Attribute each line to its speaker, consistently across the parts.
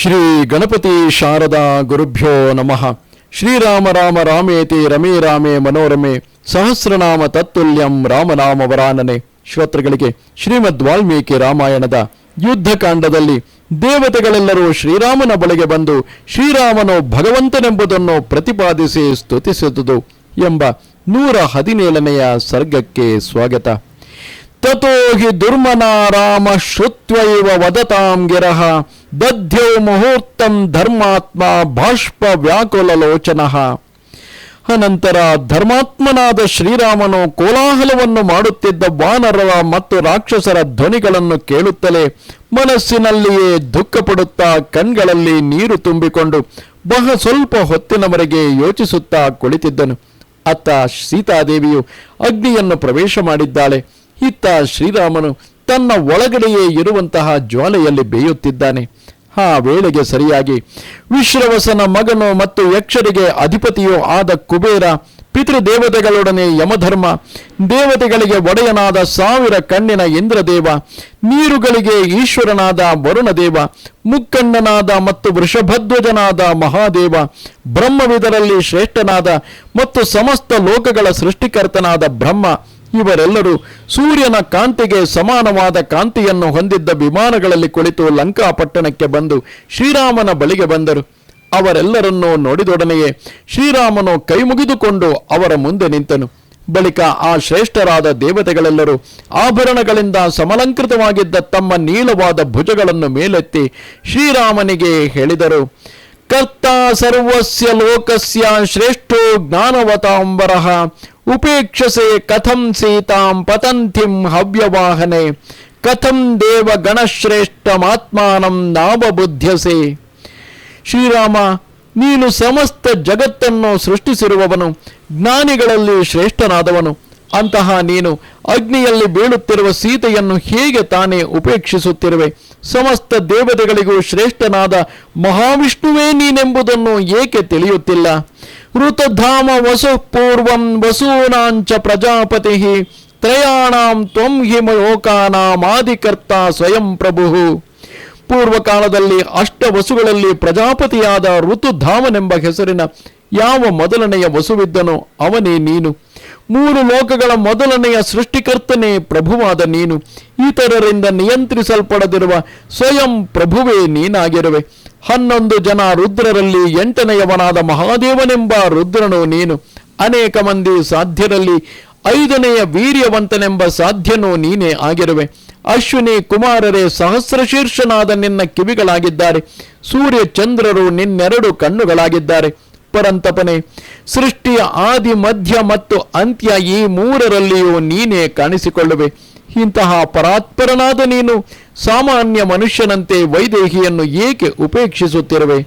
Speaker 1: ಶ್ರೀ ಗಣಪತಿ ಶಾರದಾ ಗುರುಭ್ಯೋ ನಮಃ. ಶ್ರೀರಾಮ ರಾಮ ರಾಮೇತಿ ರಮೇ ರಾಮೇ ಮನೋರಮೆ ಸಹಸ್ರನಾಮ ತತ್ತುಲ್ಯಂ ರಾಮನಾಮ ವರಾನನೆ. ಶ್ರೋತೃಗಳಿಗೆ ಶ್ರೀಮದ್ ವಾಲ್ಮೀಕಿ ರಾಮಾಯಣದ ಯುದ್ಧಕಾಂಡದಲ್ಲಿ ದೇವತೆಗಳೆಲ್ಲರೂ ಶ್ರೀರಾಮನ ಬಳಿಗೆ ಬಂದು ಶ್ರೀರಾಮನು ಭಗವಂತನೆಂಬುದನ್ನು ಪ್ರತಿಪಾದಿಸಿ ಸ್ತುತಿಸಿದುದು ಎಂಬ ನೂರ ಹದಿನೇಳನೆಯ ಸರ್ಗಕ್ಕೆ ಸ್ವಾಗತ. ತಥೋ ಹಿ ದುರ್ಮನ ರಾಮ ಶ್ರುತ್ವೈವ ವದತಾಂ ಗಿರಃ ದಧ್ಯೋ ಮುಹೂರ್ತಂ ಧರ್ಮಾತ್ಮ ಬಾಷ್ಪ ವ್ಯಾಕುಲಲೋಚನಃ ಅನಂತರ ಧರ್ಮಾತ್ಮನಾದ ಶ್ರೀರಾಮನು ಕೋಲಾಹಲವನ್ನು ಮಾಡುತ್ತಿದ್ದ ವಾನರರ ಮತ್ತು ರಾಕ್ಷಸರ ಧ್ವನಿಗಳನ್ನು ಕೇಳುತ್ತಲೇ ಮನಸ್ಸಿನಲ್ಲಿಯೇ ದುಃಖಪಡುತ್ತಾ ಕಣ್ಗಳಲ್ಲಿ ನೀರು ತುಂಬಿಕೊಂಡು ಬಹ ಸ್ವಲ್ಪ ಹೊತ್ತಿನವರೆಗೆ ಯೋಚಿಸುತ್ತಾ ಕುಳಿತಿದ್ದನು. ಅತ್ತ ಸೀತಾದೇವಿಯು ಅಗ್ನಿಯನ್ನು ಪ್ರವೇಶ ಮಾಡಿದ್ದಾಳೆ. ಇತ್ತ ಶ್ರೀರಾಮನು ತನ್ನ ಒಳಗಡೆಯೇ ಇರುವಂತಹ ಜ್ವಾಲೆಯಲ್ಲಿ ಬೇಯುತ್ತಿದ್ದಾನೆ. ಆ ವೇಳೆಗೆ ಸರಿಯಾಗಿ. ವಿಶ್ರವಸನ ಮಗನು ಮತ್ತು ಯಕ್ಷರಿಗೆ ಅಧಿಪತಿಯೋ ಆದ ಕುಬೇರ, ಪಿತೃದೇವತೆಗಳೊಡನೆ ಯಮಧರ್ಮ, ದೇವತೆಗಳಿಗೆ ಒಡೆಯನಾದ ಸಾವಿರ ಕಣ್ಣಿನ ಇಂದ್ರದೇವ, ನೀರುಗಳಿಗೆ ಈಶ್ವರನಾದ ವರುಣದೇವ, ಮುಕ್ಕಣ್ಣನಾದ ಮತ್ತು ವೃಷಭಧ್ವಜನಾದ ಮಹಾದೇವ, ಬ್ರಹ್ಮವಿದರಲ್ಲಿ ಶ್ರೇಷ್ಠನಾದ ಮತ್ತು ಸಮಸ್ತ ಲೋಕಗಳ ಸೃಷ್ಟಿಕರ್ತನಾದ ಬ್ರಹ್ಮ ಇವರೆಲ್ಲರೂ ಸೂರ್ಯನ ಕಾಂತಿಗೆ ಸಮಾನವಾದ ಕಾಂತಿಯನ್ನು ಹೊಂದಿದ್ದ ವಿಮಾನಗಳಲ್ಲಿ ಕುಳಿತು ಲಂಕಾ ಪಟ್ಟಣಕ್ಕೆ ಬಂದು ಶ್ರೀರಾಮನ ಬಳಿಗೆ ಬಂದರು. ಅವರೆಲ್ಲರನ್ನೂ ನೋಡಿದೊಡನೆಯೇ ಶ್ರೀರಾಮನು ಕೈಮುಗಿದುಕೊಂಡು ಅವರ ಮುಂದೆ ನಿಂತನು. ಬಳಿಕ ಆ ಶ್ರೇಷ್ಠರಾದ ದೇವತೆಗಳೆಲ್ಲರೂ ಆಭರಣಗಳಿಂದ ಸಮಲಂಕೃತವಾಗಿದ್ದ ತಮ್ಮ ನೀಲವಾದ ಭುಜಗಳನ್ನು ಮೇಲೆತ್ತಿ ಶ್ರೀರಾಮನಿಗೆ ಹೇಳಿದರು, ಕರ್ತ ಸರ್ವಸ್ಯ ಲೋಕಸ್ಯ ಶ್ರೇಷ್ಠೋ ಜ್ಞಾನವತಾಂಬರಃ. ಉಪೇಕ್ಷಸೆ ಕಥಂ ಸೀತಾಂ ಪತಂತಿಂ ಹವ್ಯವಾಹನೆ, ಕಥಂ ದೇವ ಗಣಶ್ರೇಷ್ಠ ಮಾತ್ಮಾನಂ ನಾವ ಬುದ್ಧಸೆ ಶ್ರೀರಾಮ, ನೀನು ಸಮಸ್ತ ಜಗತ್ತನ್ನು ಸೃಷ್ಟಿಸಿರುವವನು, ಜ್ಞಾನಿಗಳಲ್ಲಿ ಶ್ರೇಷ್ಠನಾದವನು. ಅಂತಹ ನೀನು ಅಗ್ನಿಯಲ್ಲಿ ಬೀಳುತ್ತಿರುವ ಸೀತೆಯನ್ನು ಹೇಗೆ ತಾನೇ ಉಪೇಕ್ಷಿಸುತ್ತಿರುವೆ? ಸಮಸ್ತ ದೇವತೆಗಳಿಗೂ ಶ್ರೇಷ್ಠನಾದ ಮಹಾವಿಷ್ಣುವೇ ನೀನೆಂಬುದನ್ನು ಏಕೆ ತಿಳಿಯುತ್ತಿಲ್ಲ? ಋತಧಾಮ ವಸು ಪೂರ್ವಂ ವಸೂನಾಂಚ ಪ್ರಜಾಪತಿ ತ್ರಯಾಣಾಂ ತ್ವಂ ಹಿಮ ಲೋಕಾನಾಮಾದಿಕರ್ತ ಸ್ವಯಂ ಪ್ರಭು. ಪೂರ್ವಕಾಲದಲ್ಲಿ ಅಷ್ಟ ವಸುಗಳಲ್ಲಿ ಪ್ರಜಾಪತಿಯಾದ ಋತುಧಾಮನೆಂಬ ಹೆಸರಿನ ಯಾವ ಮೊದಲನೆಯ ವಸುವಿದ್ದನೋ ಅವನೇ ನೀನು. ಮೂರು ಲೋಕಗಳ ಮೊದಲನೆಯ ಸೃಷ್ಟಿಕರ್ತನೇ ಪ್ರಭುವಾದ ನೀನು. ಇತರರಿಂದ ನಿಯಂತ್ರಿಸಲ್ಪಡದಿರುವ ಸ್ವಯಂ ಪ್ರಭುವೇ ನೀನಾಗಿರುವೆ. ಹನ್ನೊಂದು ಜನ ರುದ್ರರಲ್ಲಿ ಎಂಟನೆಯವನಾದ ಮಹಾದೇವನೆಂಬ ರುದ್ರನು ನೀನು. ಅನೇಕ ಮಂದಿ ಸಾಧ್ಯರಲ್ಲಿ ಐದನೆಯ ವೀರ್ಯವಂತನೆಂಬ ಸಾಧ್ಯನೂ ನೀನೇ ಆಗಿರುವೆ. ಅಶ್ವಿನಿ ಕುಮಾರರೇ ಸಹಸ್ರಶೀರ್ಷನಾದ ನಿನ್ನ ಕಿವಿಗಳಾಗಿದ್ದಾರೆ. ಸೂರ್ಯ ಚಂದ್ರರು ನಿನ್ನೆರಡು ಕಣ್ಣುಗಳಾಗಿದ್ದಾರೆ. ಪರಂತಪನೆ, ಸೃಷ್ಟಿಯ ಆದಿ ಮಧ್ಯ ಮತ್ತು ಅಂತ್ಯ ಈ ಮೂರರಲ್ಲಿಯೂ ನೀನೇ ಕಾಣಿಸಿಕೊಳ್ಳುವೆ. ಇಂತಹ ಪರಾತ್ಪರನಾದ ನೀನು ಸಾಮಾನ್ಯ ಮನುಷ್ಯನಂತೆ ವೈದೇಹಿಯನ್ನು ಏಕೆ ಉಪೇಕ್ಷಿಸುತ್ತಿರುವೆ?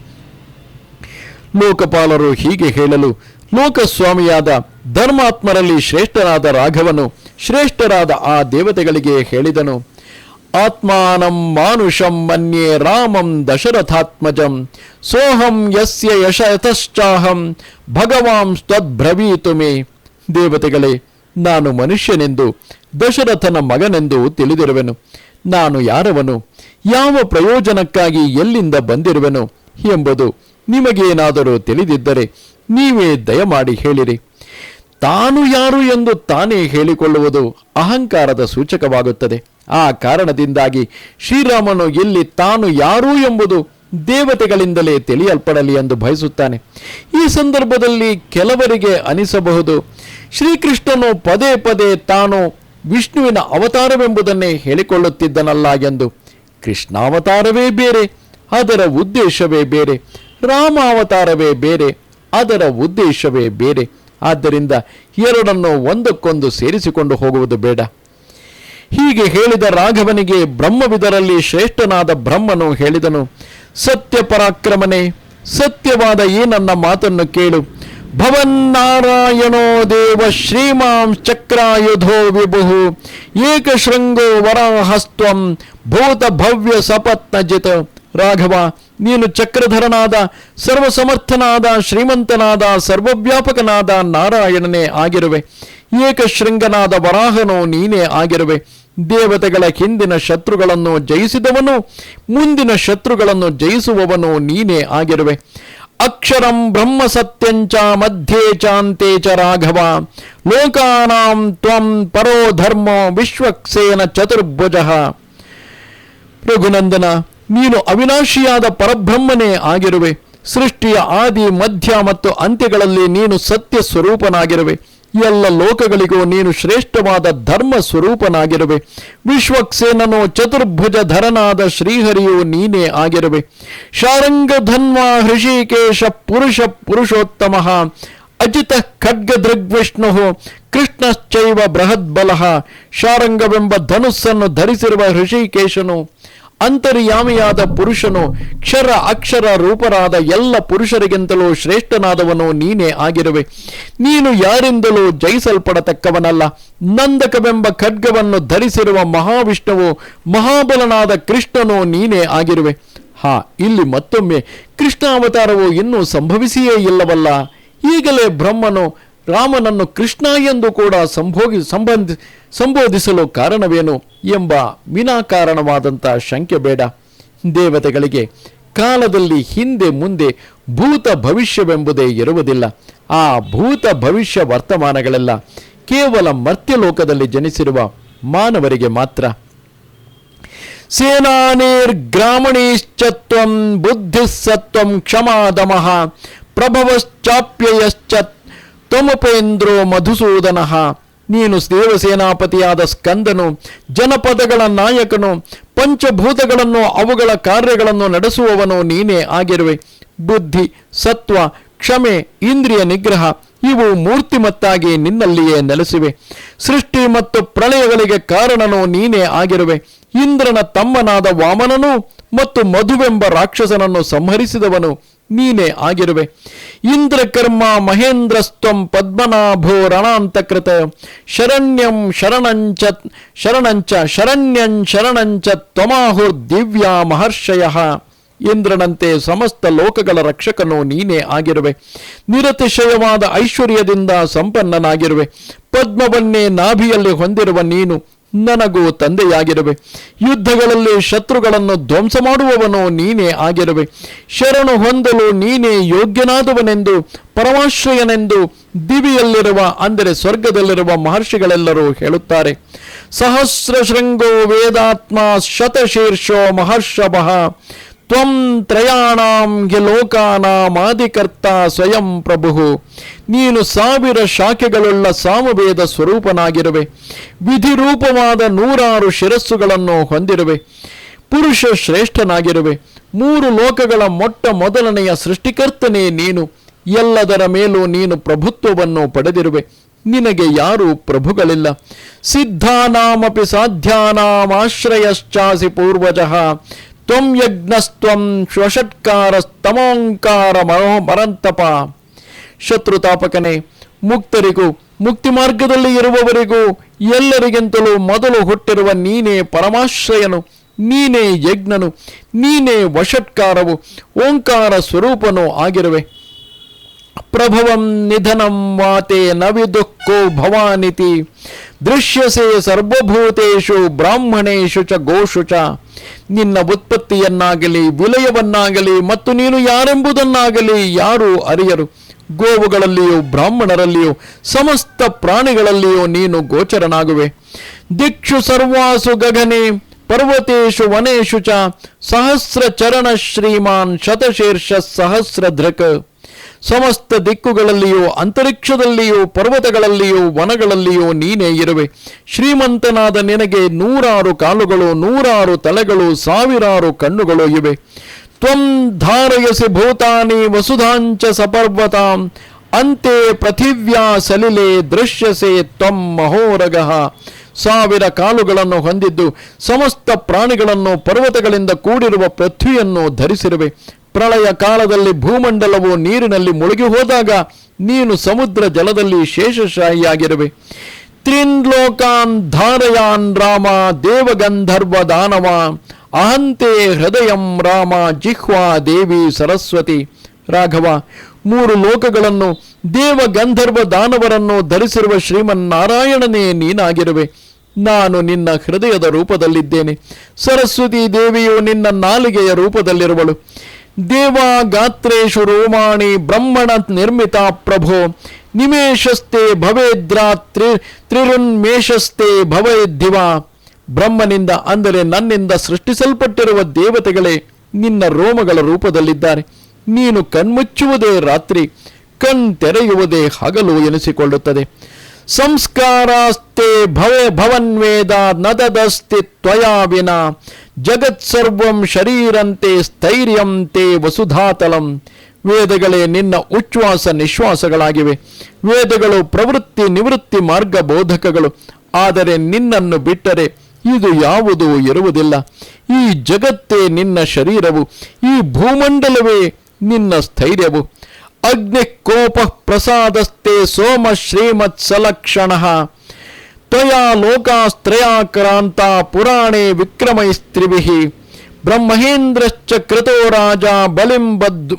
Speaker 1: ಲೋಕಪಾಲರು ಹೀಗೆ ಹೇಳಲು, ಲೋಕಸ್ವಾಮಿಯಾದ ಧರ್ಮಾತ್ಮರಲ್ಲಿ ಶ್ರೇಷ್ಠನಾದ ರಾಘವನು ಶ್ರೇಷ್ಠರಾದ ಆ ದೇವತೆಗಳಿಗೆ ಹೇಳಿದನು, ಆತ್ಮಾನಂ ಮಾನುಷಂ ಮನ್ಯೆ ರಾಮಂ ದಶರಥಾತ್ಮಜಂ, ಸೋಹಂ ಯಸ್ಯ ಯಶತಶ್ಚಾಹಂ ಭಗವಾಂ ತದ್ಭ್ರವೀತು ದೇವತೆಗಳೇ, ನಾನು ಮನುಷ್ಯನೆಂದು ದಶರಥನ ಮಗನೆಂದು ತಿಳಿದಿರುವೆನು. ನಾನು ಯಾರವನು? ಯಾವ ಪ್ರಯೋಜನಕ್ಕಾಗಿ ಎಲ್ಲಿಂದ ಬಂದಿರುವೆನು ಎಂಬುದು ನಿಮಗೇನಾದರೂ ತಿಳಿದಿದ್ದರೆ ನೀವೇ ದಯಮಾಡಿ ಹೇಳಿರಿ. ತಾನು ಯಾರು ಎಂದು ತಾನೇ ಹೇಳಿಕೊಳ್ಳುವುದು ಅಹಂಕಾರದ ಸೂಚಕವಾಗುತ್ತದೆ. ಆ ಕಾರಣದಿಂದಾಗಿ ಶ್ರೀರಾಮನು ಎಲ್ಲಿ ತಾನು ಯಾರು ಎಂಬುದು ದೇವತೆಗಳಿಂದಲೇ ತಿಳಿಯಲ್ಪಡಲಿ ಎಂದು ಬಯಸುತ್ತಾನೆ. ಈ ಸಂದರ್ಭದಲ್ಲಿ ಕೆಲವರಿಗೆ ಅನಿಸಬಹುದು. ಶ್ರೀಕೃಷ್ಣನು ಪದೇ ಪದೇ ತಾನು ವಿಷ್ಣುವಿನ ಅವತಾರವೆಂಬುದನ್ನೇ ಹೇಳಿಕೊಳ್ಳುತ್ತಿದ್ದನಲ್ಲ ಎಂದು ಕೃಷ್ಣಾವತಾರವೇ ಬೇರೆ, ಅದರ ಉದ್ದೇಶವೇ ಬೇರೆ ರಾಮ ಅವತಾರವೇ ಬೇರೆ, ಅದರ ಉದ್ದೇಶವೇ ಬೇರೆ. ಆದ್ದರಿಂದ ಎರಡನ್ನು ಒಂದಕ್ಕೊಂದು ಸೇರಿಸಿಕೊಂಡು ಹೋಗುವುದು ಬೇಡ. ಹೀಗೆ ಹೇಳಿದ ರಾಘವನಿಗೆ ಬ್ರಹ್ಮವಿದರಲ್ಲಿ ಶ್ರೇಷ್ಠನಾದ ಬ್ರಹ್ಮನು ಹೇಳಿದನು ಸತ್ಯ ಪರಾಕ್ರಮನೇ ಸತ್ಯವಾದ ಈ ನನ್ನ ಮಾತನ್ನು ಕೇಳು. ಭವನ್ನಾರಾಯಣೋ ದೇವ ಶ್ರೀಮಾಂ ಚಕ್ರಾಯುಧೋ ವಿಭು ಏಕಶೃಂಗೋ ವರಾಹಸ್ತ್ವಂ ಭೂತ ಭವ್ಯ ಸಪತ್ನಜಿತ. ರಾಘವ, ನೀನು ಚಕ್ರಧರನಾದ, ಸರ್ವಸಮರ್ಥನಾದ, ಶ್ರೀಮಂತನಾದ, ಸರ್ವವ್ಯಾಪಕನಾದ ನಾರಾಯಣನೇ ಆಗಿರುವೆ. ಏಕಶೃಂಗನಾದ ವರಾಹನೋ ನೀನೇ ಆಗಿರುವೆ. ದೇವತೆಗಳ ಹಿಂದಿನ ಶತ್ರುಗಳನ್ನು ಜಯಿಸಿದವನು, ಮುಂದಿನ ಶತ್ರುಗಳನ್ನು ಜಯಿಸುವವನು ನೀನೇ ಆಗಿರುವೆ. ಅಕ್ಷರಂ ಬ್ರಹ್ಮ ಸತ್ಯಂಚ ಮಧ್ಯೆ ಚಾಂತೆ ಚ ರಾಘವ ಲೋಕಾನಾಂ ತ್ವಂ ಪರೋ ಧರ್ಮ ವಿಶ್ವಕ್ಸೇನ ಚತುರ್ಭುಜ ರಘುನಂದನ ನೀನು ಅವಿನಾಶಿಯಾದ ಪರಬ್ರಹ್ಮನೇ ಆಗಿರುವೆ. ಸೃಷ್ಟಿಯ ಆದಿ, ಮಧ್ಯ ಮತ್ತು ಅಂತ್ಯಗಳಲ್ಲಿ ನೀನು ಸತ್ಯ ಸ್ವರೂಪನಾಗಿರುವೆ. ಎಲ್ಲ ಲೋಕಗಳಿಗೂ ನೀನು ಶ್ರೇಷ್ಠವಾದ ಧರ್ಮ ಸ್ವರೂಪನಾಗಿರುವೆ. ವಿಶ್ವಕ್ಸೇನನು ಚತುರ್ಭುಜ ಧರನಾದ ಶ್ರೀಹರಿಯು ನೀನೇ ಆಗಿರುವೆ. ಶಾರಂಗಧನ್ವ ಹೃಷಿಕೇಶ ಪುರುಷ ಪುರುಷೋತ್ತಮ. ಅಜಿತ ಖಡ್ಗದೃಗ್ವಿಷ್ಣು. ಕೃಷ್ಣಶ್ಚೈವ ಬೃಹದ್ಬಲ. ಶಾರಂಗವೆಂಬ ಧನುಸ್ಸನ್ನು ಧರಿಸಿರುವ ಹೃಷಿಕೇಶನು ಅಂತರ್ಯಾಮಿಯಾದ ಪುರುಷನು ಕ್ಷರ, ಅಕ್ಷರ ರೂಪರಾದ ಎಲ್ಲ ಪುರುಷರಿಗಿಂತಲೂ ಶ್ರೇಷ್ಠನಾದವನು ನೀನೇ ಆಗಿರುವೆ. ನೀನು ಯಾರಿಂದಲೂ ಜಯಿಸಲ್ಪಡತಕ್ಕವನಲ್ಲ. ನಂದಕವೆಂಬ ಖಡ್ಗವನ್ನು ಧರಿಸಿರುವ ಮಹಾವಿಷ್ಣುವು ಮಹಾಬಲನಾದ ಕೃಷ್ಣನು ನೀನೇ ಆಗಿರುವೆ. ಹಾ, ಇಲ್ಲಿ ಮತ್ತೊಮ್ಮೆ ಕೃಷ್ಣಾವತಾರವು ಇನ್ನೂ ಸಂಭವಿಸಿಯೇ ಇಲ್ಲವಲ್ಲ. ಈಗಲೇ ಬ್ರಹ್ಮನು ರಾಮನನ್ನು ಕೃಷ್ಣ ಎಂದು ಕೂಡ ಸಂಭೋಗಿ ಸಂಬಂಧಿ ಸಂಬೋಧಿಸಲು ಕಾರಣವೇನು ಎಂಬ ವಿನಾಕಾರಣವಾದಂಥ ಶಂಕೆ ಬೇಡ. ದೇವತೆಗಳಿಗೆ ಕಾಲದಲ್ಲಿ ಹಿಂದೆ ಮುಂದೆ ಭೂತ ಭವಿಷ್ಯವೆಂಬುದೇ ಇರುವುದಿಲ್ಲ. ಆ ಭೂತ ಭವಿಷ್ಯ ವರ್ತಮಾನಗಳೆಲ್ಲ. ಕೇವಲ ಮರ್ತ್ಯಲೋಕದಲ್ಲಿ ಜನಿಸಿರುವ ಮಾನವರಿಗೆ ಮಾತ್ರ. ಸೇನಾನಿರ್ಗ್ರಾಮಣೀಶ್ಚತ್ವಂ ಬುದ್ಧಿಸತ್ವಂ ಕ್ಷಮಾದಮಃ. ಪ್ರಭವಶ್ಚಾಪ್ಯಯಶ್ಚ ತ್ವಮುಪೇಂದ್ರೋ ಮಧುಸೂದನಃ. ನೀನು ದೇವಸೇನಾಪತಿಯಾದ ಸ್ಕಂದನು, ಜನಪದಗಳ ನಾಯಕನು, ಪಂಚಭೂತಗಳನ್ನು ಅವುಗಳ ಕಾರ್ಯಗಳನ್ನು ನಡೆಸುವವನು ನೀನೇ ಆಗಿರುವೆ. ಬುದ್ಧಿ, ಸತ್ವ, ಕ್ಷಮೆ, ಇಂದ್ರಿಯ ನಿಗ್ರಹ, ಇವು ಮೂರ್ತಿಮತ್ತಾಗಿ ನಿನ್ನಲ್ಲಿಯೇ ನೆಲೆಸಿವೆ. ಸೃಷ್ಟಿ ಮತ್ತು ಪ್ರಳಯಗಳಿಗೆ ಕಾರಣನು ನೀನೇ ಆಗಿರುವೆ. ಇಂದ್ರನ ತಮ್ಮನಾದ ವಾಮನನು ಮತ್ತು ಮಧುವೆಂಬ ರಾಕ್ಷಸನನ್ನು ಸಂಹರಿಸಿದವನು ನೀನೇ ಆಗಿರುವೆ. ಇಂದ್ರಕರ್ಮ ಮಹೇಂದ್ರಸ್ತ್ವಂ ಪದ್ಮನಾಭೋ ರಣಾಂತಕೃತ ಶರಣ್ಯಂ ಶರಣಂಚ ಶರಣಂಚ, ಶರಣ್ಯಂ ಶರಣಂಚ ತ್ವಮಾಹುರ್ ದಿವ್ಯಾ ಮಹರ್ಷಯ. ಇಂದ್ರನಂತೆ ಸಮಸ್ತ ಲೋಕಗಳ ರಕ್ಷಕನು ನೀನೇ ಆಗಿರುವೆ. ನಿರತಿಶಯವಾದ ಐಶ್ವರ್ಯದಿಂದ ಸಂಪನ್ನನಾಗಿರುವೆ. ಪದ್ಮವನ್ನೇ ನಾಭಿಯಲ್ಲಿ ಹೊಂದಿರುವ ನೀನು ನನಗೂ ತಂದೆಯಾಗಿರುವೆ. ಯುದ್ಧಗಳಲ್ಲಿ ಶತ್ರುಗಳನ್ನು ಧ್ವಂಸ ಮಾಡುವವನು ನೀನೇ ಆಗಿರುವೆ. ಶರಣು ಹೊಂದಲು ನೀನೇ ಯೋಗ್ಯನಾದವನೆಂದು, ಪರಮಾಶ್ರಯನೆಂದು ದಿವಿಯಲ್ಲಿರುವ, ಅಂದರೆ ಸ್ವರ್ಗದಲ್ಲಿರುವ ಮಹರ್ಷಿಗಳೆಲ್ಲರೂ ಹೇಳುತ್ತಾರೆ. ಸಹಸ್ರ ಶೃಂಗೋ ವೇದಾತ್ಮ ಶತಶೀರ್ಷೋ ಮಹರ್ಷಭಃ. ತ್ವಂ ತ್ರಯಾಣಾಂಗೆ ಲೋಕಾನಾಮಾದಿಕರ್ತ ಸ್ವಯಂ ಪ್ರಭು ನೀನು ಸಾವಿರ ಶಾಖೆಗಳುಳ್ಳ ಸಾಮವೇದ ಸ್ವರೂಪನಾಗಿರುವೆ. ವಿಧಿರೂಪವಾದ ನೂರಾರು ಶಿರಸ್ಸುಗಳನ್ನು ಹೊಂದಿರುವೆ. ಪುರುಷ ಶ್ರೇಷ್ಠನಾಗಿರುವೆ. ಮೂರು ಲೋಕಗಳ ಮೊಟ್ಟ ಮೊದಲನೆಯ ಸೃಷ್ಟಿಕರ್ತನೇ ನೀನು. ಎಲ್ಲದರ ಮೇಲೂ ನೀನು ಪ್ರಭುತ್ವವನ್ನು ಪಡೆದಿರುವೆ. ನಿನಗೆ ಯಾರೂ ಪ್ರಭುಗಳಿಲ್ಲ. ಸಿದ್ಧಾನಾಮಪಿ ಸಾಧ್ಯಾನಾಮಾಶ್ರಯಶ್ಚಾಸಿ ಪೂರ್ವಜಃ. ತ್ವಂ ಯಜ್ಞಸ್ತ್ವಂ ಮರೋ ಮರಂತಪ ಶತ್ರುತಾಪಕನೇ, ಮುಕ್ತರಿಗೂ ಮುಕ್ತಿ ಮಾರ್ಗದಲ್ಲಿ ಇರುವವರಿಗೂ, ಎಲ್ಲರಿಗಿಂತಲೂ ಮೊದಲು ಹುಟ್ಟಿರುವ ನೀನೇ ಪರಮಾಶ್ರಯನು, ನೀನೇ ಯಜ್ಞನು, ನೀನೇ ವಶತ್ಕಾರವು, ಓಂಕಾರ ಸ್ವರೂಪನೂ ಆಗಿರುವೆ. ಪ್ರಭವಂ ನಿಧನಂ ವಾತೆ ನವಿದುಃಖೋ ಭವಾನಿತಿ. ದೃಶ್ಯಸೆ ಸರ್ವಭೂತೇಶು ಬ್ರಾಹ್ಮಣೇಶು ಚ ಗೋಷು ಚ. ನಿನ್ನ ಉತ್ಪತ್ತಿಯನ್ನಾಗಲಿ, ವಿಲಯವನ್ನಾಗಲಿ ಮತ್ತು ನೀನು ಯಾರೆಂಬುದನ್ನಾಗಲಿ ಯಾರು ಅರಿಯರು? ಗೋವುಗಳಲ್ಲಿಯೂ, ಬ್ರಾಹ್ಮಣರಲ್ಲಿಯೂ, ಸಮಸ್ತ ಪ್ರಾಣಿಗಳಲ್ಲಿಯೂ ನೀನು ಗೋಚರನಾಗುವೆ. ದಿಕ್ಷು ಸರ್ವಾಸು ಗಗನೆ, ಪರ್ವತೇಶು ವನೇಶು ಚ, ಸಹಸ್ರ ಚರಣ ಶ್ರೀಮಾನ್ ಶತಶೀರ್ಷ ಸಹಸ್ರ ಸಮಸ್ತ ದಿಕ್ಕುಗಳಲ್ಲಿಯೂ, ಅಂತರಿಕ್ಷದಲ್ಲಿಯೂ, ಪರ್ವತಗಳಲ್ಲಿಯೂ, ವನಗಳಲ್ಲಿಯೂ ನೀನೇ ಇರುವೆ. ಶ್ರೀಮಂತನಾದ ನಿನಗೆ ನೂರಾರು ಕಾಲುಗಳು, ನೂರಾರು ತಲೆಗಳು, ಸಾವಿರಾರು ಕಣ್ಣುಗಳು ಇವೆ. ತ್ವಂ ಧಾರಯಸಿ ಭೂತಾನಿ ವಸುಧಾಂಚ ಸಪರ್ವತಾಂ. ಅಂತೆ ಪೃಥಿವ್ಯಾ ಸಲಿಲೆ ದೃಶ್ಯಸೆ ತ್ವಂ ಮಹೋರಗಃ. ಸಾವಿರ ಕಾಲುಗಳನ್ನು ಹೊಂದಿದ್ದು, ಸಮಸ್ತ ಪ್ರಾಣಿಗಳನ್ನು ಪರ್ವತಗಳಿಂದ ಕೂಡಿರುವ ಪೃಥ್ವಿಯನ್ನು ಧರಿಸಿರುವೆ. ಪ್ರಳಯ ಕಾಲದಲ್ಲಿ ಭೂಮಂಡಲವು ನೀರಿನಲ್ಲಿ ಮುಳುಗಿ ಹೋದಾಗ ನೀನು ಸಮುದ್ರ ಜಲದಲ್ಲಿ ಶೇಷಶಾಹಿಯಾಗಿರುವೆ. ತ್ರಿನ್ಲೋಕಾನ್ ಧಾರಯಾನ್ ರಾಮ ದೇವಗಂಧರ್ವ ದಾನವ, ಅಹಂತೆ ಹೃದಯಂ ರಾಮ ಜಿಹ್ವಾ ದೇವಿ ಸರಸ್ವತಿ. ರಾಘವ, ಮೂರು ಲೋಕಗಳನ್ನು ದೇವ ಗಂಧರ್ವ ದಾನವರನ್ನು ಧರಿಸಿರುವ ಶ್ರೀಮನ್ನಾರಾಯಣನೇ ನೀನಾಗಿರುವೆ. ನಾನು ನಿನ್ನ ಹೃದಯದ ರೂಪದಲ್ಲಿದ್ದೇನೆ. ಸರಸ್ವತಿ ದೇವಿಯು ನಿನ್ನ ನಾಲಿಗೆಯ ರೂಪದಲ್ಲಿರುವಳು. ದೇವ ಗಾತ್ರೇಶು ರೋಮಾಣಿ ಬ್ರಹ್ಮಣ ನಿರ್ಮಿತ ಪ್ರಭೋ ನಿಮೇಶಸ್ತೆ ಭವೇದ್ರಾತ್ರಿ ತ್ರಿರುನ್ಮೇಷಸ್ತೆ ಭವೇದ್ದಿವ. ಬ್ರಹ್ಮನಿಂದ ಅಂದರೆ ನನ್ನಿಂದ ಸೃಷ್ಟಿಸಲ್ಪಟ್ಟಿರುವ ದೇವತೆಗಳೇ ನಿನ್ನ ರೋಮಗಳ ರೂಪದಲ್ಲಿದ್ದಾರೆ. ನೀನು ಕಣ್ಮುಚ್ಚುವುದೇ ರಾತ್ರಿ ಕಣ್ ತೆರೆಯುವುದೇ ಹಗಲು ಎನಿಸಿಕೊಳ್ಳುತ್ತದೆ. ಸಂಸ್ಕಾರಾಸ್ತೆ ಭವೆ ಭವನ್ವೇದ ನದದಸ್ತಿ ತ್ವಯಾ ವಿನ. ಜಗತ್ಸರ್ವಂ ಶರೀರಂತೆ ಸ್ಥೈರ್ಯಂತೆ ವಸುಧಾತಲಂ. ವೇದಗಳೇ ನಿನ್ನ ಉಚ್ಛ್ವಾಸ ನಿಶ್ವಾಸಗಳಾಗಿವೆ. ವೇದಗಳು ಪ್ರವೃತ್ತಿ ನಿವೃತ್ತಿ ಮಾರ್ಗ ಬೋಧಕಗಳು. ಆದರೆ ನಿನ್ನನ್ನು ಬಿಟ್ಟರೆ ಇದು ಯಾವುದೂ ಇರುವುದಿಲ್ಲ. ಈ ಜಗತ್ತೇ ನಿನ್ನ ಶರೀರವು. ಈ ಭೂಮಂಡಲವೇ ನಿನ್ನ ಸ್ಥೈರ್ಯವು. ಅಗ್ನಿ ಕೋಪ ಪ್ರಸಾದಸ್ತೆ ಸೋಮ ಶ್ರೀಮತ್ ಸಲಕ್ಷಣ ತ್ವಯಾ ಲೋಕಾಸ್ತ್ರಯಾಕ್ರಾಂತ ಪುರಾಣೇ ವಿಕ್ರಮೈಸ್ತ್ರಿಭಿಃ ಬ್ರಹ್ಮಹೇಂದ್ರಶ್ಚ ಕೃತೋ ರಾಜ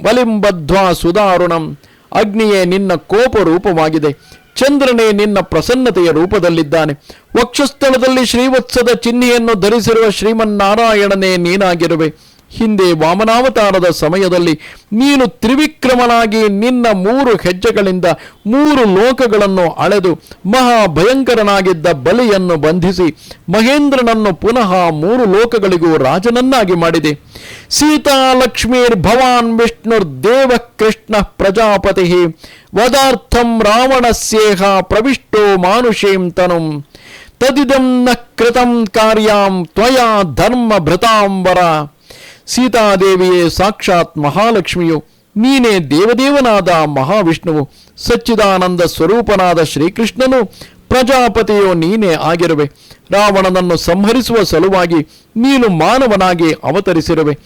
Speaker 1: ಬಲಿಂಬದ್ ಸುಧಾರುಣಂ ಅಗ್ನಿಯೇ ನಿನ್ನ ಕೋಪ ರೂಪವಾಗಿದೆ ಚಂದ್ರನೇ ನಿನ್ನ ಪ್ರಸನ್ನತೆಯ ರೂಪದಲ್ಲಿದ್ದಾನೆ। ವಕ್ಷಸ್ಥಳದಲ್ಲಿ ಶ್ರೀವತ್ಸದ ಚಿಹ್ನೆಯನ್ನು ಧರಿಸಿರುವ ಶ್ರೀಮನ್ನಾರಾಯಣನೇ ನೀನಾಗಿರುವೆ। ಹಿಂದೆ ವಾಮನಾವತಾರದ ಸಮಯದಲ್ಲಿ ನೀನು ತ್ರಿವಿಕ್ರಮನಾಗಿ ನಿನ್ನ ಮೂರು ಹೆಜ್ಜೆಗಳಿಂದ ಮೂರು ಲೋಕಗಳನ್ನು ಅಳೆದು ಮಹಾಭಯಂಕರನಾಗಿದ್ದ ಬಲಿಯನ್ನು ಬಂಧಿಸಿ ಮಹೇಂದ್ರನನ್ನು ಪುನಃ ಮೂರು ಲೋಕಗಳಿಗೂ ರಾಜನನ್ನಾಗಿ ಮಾಡಿದೆ. ಸೀತಾಲಕ್ಷ್ಮೀರ್ ಭವಾನ್, ವಿಷ್ಣುರ್ ದೇವ ಕೃಷ್ಣ ಪ್ರಜಾಪತಿ ವದಾರ್ಥಂ ರಾವಣಸ್ಯೇಹ ಪ್ರವಿಷ್ಟೋ ಮಾನುಷೇಂ ತನುಂ. ತದಿದಂ ನ ಕೃತಂ ಕಾರ್ಯಾಂ ತ್ವಯಾ ಧರ್ಮ ಭೃತಾಂಬರ. ಸೀತಾದೇವಿಯೇ ಸಾಕ್ಷಾತ್ ಮಹಾಲಕ್ಷ್ಮಿಯು, ನೀನೇ ದೇವದೇವನಾದ ಮಹಾವಿಷ್ಣುವು, ಸಚ್ಚಿದಾನಂದ ಸ್ವರೂಪನಾದ ಶ್ರೀಕೃಷ್ಣನು ಪ್ರಜಾಪತಿಯು ನೀನೇ ಆಗಿರುವೆ. ರಾವಣನನ್ನು ಸಂಹರಿಸುವ ಸಲುವಾಗಿ ನೀನು ಮಾನವನಾಗಿ ಅವತರಿಸಿರುವೆ.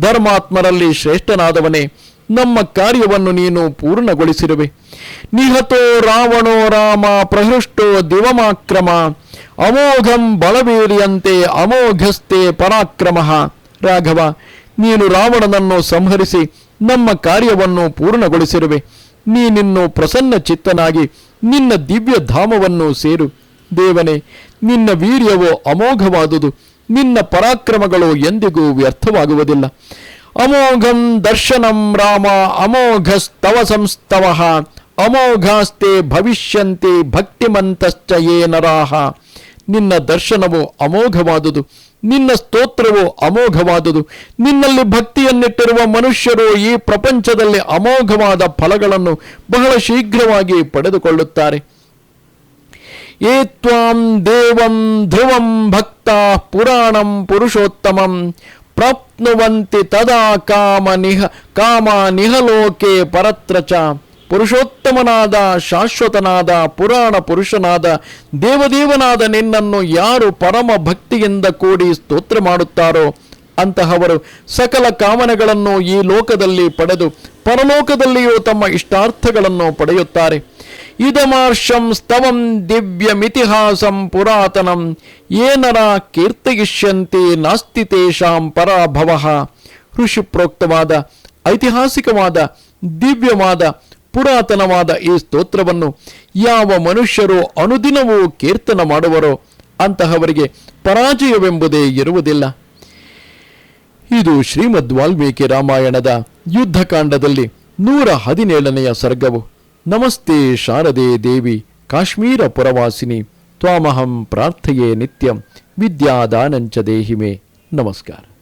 Speaker 1: ಧರ್ಮಾತ್ಮರಲ್ಲಿ ಶ್ರೇಷ್ಠನಾದವನೇ, ನಮ್ಮ ಕಾರ್ಯವನ್ನು ನೀನು ಪೂರ್ಣಗೊಳಿಸಿರುವೆ. ನಿಹತೋ ರಾವಣೋ ರಾಮ ಪ್ರಹೃಷ್ಟೋ ದಿವಮಾಕ್ರಮ, ಅಮೋಘಂ ಬಲವೀರ್ಯಂತೆ ಅಮೋಘಸ್ತೆ ಪರಾಕ್ರಮ. ರಾಘವ, ನೀನು ರಾವಣನನ್ನು ಸಂಹರಿಸಿ ನಮ್ಮ ಕಾರ್ಯವನ್ನು ಪೂರ್ಣಗೊಳಿಸಿರುವೆ. ನೀನಿನ್ನು ಪ್ರಸನ್ನ ಚಿತ್ತನಾಗಿ ನಿನ್ನ ದಿವ್ಯ ಧಾಮವನ್ನು ಸೇರು. ದೇವನೇ, ನಿನ್ನ ವೀರ್ಯವು ಅಮೋಘವಾದುದು. ನಿನ್ನ ಪರಾಕ್ರಮಗಳು ಎಂದಿಗೂ ವ್ಯರ್ಥವಾಗುವುದಿಲ್ಲ. ಅಮೋಘಂ ದರ್ಶನಂ ರಾಮ, ಅಮೋಘಸ್ತವ ಸಂಸ್ತವ. ಅಮೋಘಾಸ್ತೆ ಭವಿಷ್ಯಂತೆ ಭಕ್ತಿಮಂತಶ್ಚ ಯೇ ನರಾಹ ನಿನ್ನ ದರ್ಶನವು ಅಮೋಘವಾದುದು, ನಿನ್ನ ಸ್ತೋತ್ರವು ಅಮೋಘವಾದುದು. ನಿನ್ನಲ್ಲಿ ಭಕ್ತಿಯನ್ನಿಟ್ಟಿರುವ ಮನುಷ್ಯರು ಈ ಪ್ರಪಂಚದಲ್ಲಿ ಅಮೋಘವಾದ ಫಲಗಳನ್ನು ಬಹಳ ಶೀಘ್ರವಾಗಿ ಪಡೆದುಕೊಳ್ಳುತ್ತಾರೆ. ಏ ತ್ವಾಂ ದೇವಂ ಧ್ರುವಂ ಭಕ್ತ ಪುರಾಣಂ ಪುರುಷೋತ್ತಮಂ, ಪ್ರಾಪ್ನುವಂತಿ ತದಾ ಕಾಮ ನಿಹ ಕಾಮ ನಿಹಲೋಕೆ ಪರತ್ರ ಪುರುಷೋತ್ತಮನಾದ, ಶಾಶ್ವತನಾದ, ಪುರಾಣ ಪುರುಷನಾದ, ದೇವದೇವನಾದ ನಿನ್ನನ್ನು ಯಾರು ಪರಮ ಭಕ್ತಿಯಿಂದ ಕೂಡಿ ಸ್ತೋತ್ರ ಮಾಡುತ್ತಾರೋ, ಅಂತಹವರು ಸಕಲ ಕಾಮನೆಗಳನ್ನು ಈ ಲೋಕದಲ್ಲಿ ಪಡೆದು ಪರಲೋಕದಲ್ಲಿಯೂ ತಮ್ಮ ಇಷ್ಟಾರ್ಥಗಳನ್ನು ಪಡೆಯುತ್ತಾರೆ. ಇದಮಾರ್ಷಂ ಸ್ತವಂ ದಿವ್ಯಮಿತಿಹಾಸಂ ಪುರಾತನಂ, ಏನರ ಕೀರ್ತಯಿಷ್ಯಂತೆ ನಾಸ್ತಿ ತೇಷಾಂ ಪರಾಭವ. ಋಷಿ ಪ್ರೋಕ್ತವಾದ ಐತಿಹಾಸಿಕವಾದ, ದಿವ್ಯವಾದ ಪುರಾತನವಾದ ಈ ಸ್ತೋತ್ರವನ್ನು ಯಾವ ಮನುಷ್ಯರು ಅನುದಿನವೂ ಕೀರ್ತನ ಮಾಡುವರೋ ಅಂತಹವರಿಗೆ ಪರಾಜಯವೆಂಬುದೇ ಇರುವುದಿಲ್ಲ. ಇದು ಶ್ರೀಮದ್ ವಾಲ್ಮೀಕಿ ರಾಮಾಯಣದ ಯುದ್ಧಕಾಂಡದಲ್ಲಿ ನೂರ ಹದಿನೇಳನೆಯ ಸರ್ಗವು. ನಮಸ್ತೆ ಶಾರದೆ ದೇವಿ ಕಾಶ್ಮೀರ ಪುರವಾಸಿನಿ, ತ್ವಾಮಹಂ ಪ್ರಾರ್ಥೆಯೇ ನಿತ್ಯಂ, ವಿದ್ಯಾದಾನಂಚ ದೇಹಿಮೆ. ನಮಸ್ಕಾರ.